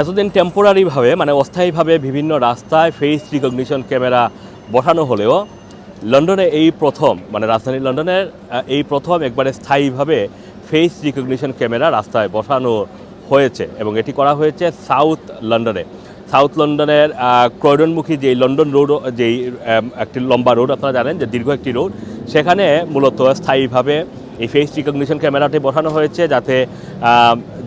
এতদিন টেম্পোরারিভাবে মানে অস্থায়ীভাবে বিভিন্ন রাস্তায় ফেস রিকগনিশন ক্যামেরা বসানো হলেও লন্ডনে এই প্রথম মানে রাজধানী লন্ডনের এই প্রথম একবারে স্থায়ীভাবে ফেস রিকগনিশন ক্যামেরা রাস্তায় বসানো হয়েছে এবং এটি করা হয়েছে সাউথ লন্ডনে। সাউথ লন্ডনের ক্রয়ডনমুখী যেই লন্ডন রোড, যেই একটি লম্বা রোড আপনারা জানেন, যে দীর্ঘ একটি রোড, সেখানে মূলত স্থায়ীভাবে এই ফেস রিকগনিশন ক্যামেরাটি বসানো হয়েছে যাতে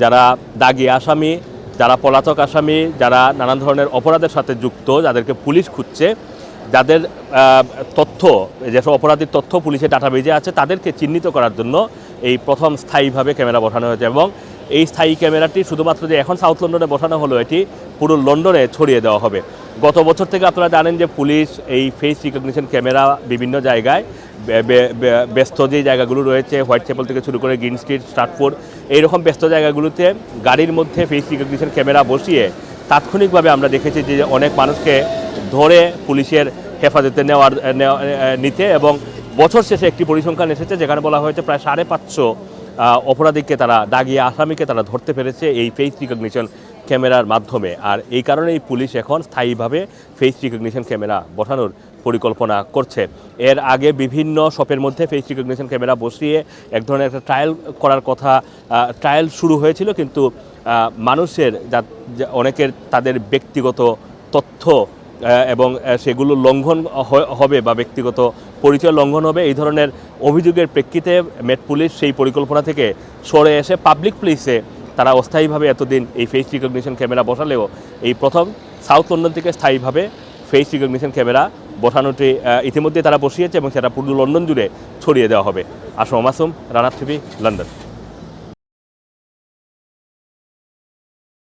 যারা দাগি আসামি যারা পলাতক আসামি, যারা নানান ধরনের অপরাধের সাথে যুক্ত, যাদেরকে পুলিশ খুঁজছে, যাদের তথ্য, যেসব অপরাধীর তথ্য পুলিশের ডাটাবেজে আছে, তাদেরকে চিহ্নিত করার জন্য এই প্রথম স্থায়ীভাবে ক্যামেরা বসানো হয়েছে এবং এই স্থায়ী ক্যামেরাটি শুধুমাত্র যে এখন সাউথ লন্ডনে বসানো হলো, এটি পুরো লন্ডনে ছড়িয়ে দেওয়া হবে। গত বছর থেকে আপনারা জানেন যে পুলিশ এই ফেস রিকগনিশন ক্যামেরা বিভিন্ন জায়গায় ব্যস্ত যে জায়গাগুলো রয়েছে, হোয়াইট চ্যাপেল থেকে শুরু করে গ্রিন স্ট্রিট স্টার্টফোর্ড এইরকম ব্যস্ত জায়গাগুলোতে গাড়ির মধ্যে ফেস রিকগনিশন ক্যামেরা বসিয়ে তাৎক্ষণিকভাবে আমরা দেখেছি যে অনেক মানুষকে ধরে পুলিশের হেফাজতে নেওয়ার, নেওয়া- নিতে এবং বছর শেষে একটি পরিসংখ্যান এসেছে যেখানে বলা হয়েছে প্রায় সাড়ে পাঁচশো অপরাধীকে তারা দাগিয়ে আসামিকে তারা ধরতে পেরেছে এই ফেস রিকগনিশন ক্যামেরার মাধ্যমে। আর এই কারণেই পুলিশ এখন স্থায়ীভাবে ফেস রিকগনিশন ক্যামেরা বসানোর পরিকল্পনা করছে। এর আগে বিভিন্ন শপের মধ্যে ফেস রিকগনিশন ক্যামেরা বসিয়ে এক ধরনের একটা ট্রায়াল করার কথা ট্রায়াল শুরু হয়েছিল কিন্তু মানুষের যা অনেকের তাদের ব্যক্তিগত তথ্য এবং সেগুলো লঙ্ঘন হবে বা ব্যক্তিগত পরিচয় লঙ্ঘন হবে, এই ধরনের অভিযোগের প্রেক্ষিতে মেট পুলিশ সেই পরিকল্পনা থেকে সরে এসে পাবলিক প্লেসে তারা অস্থায়ীভাবে এতদিন এই ফেস রিকগনিশন ক্যামেরা বসালেও এই প্রথম সাউথ লন্ডন থেকে স্থায়ীভাবে ফেস রিকগনিশন ক্যামেরা বসানোটি ইতিমধ্যে তারা বসিয়েছে এবং সেটা পুরো লন্ডন জুড়ে ছড়িয়ে দেওয়া হবে। Assam Masum Rana TV, London.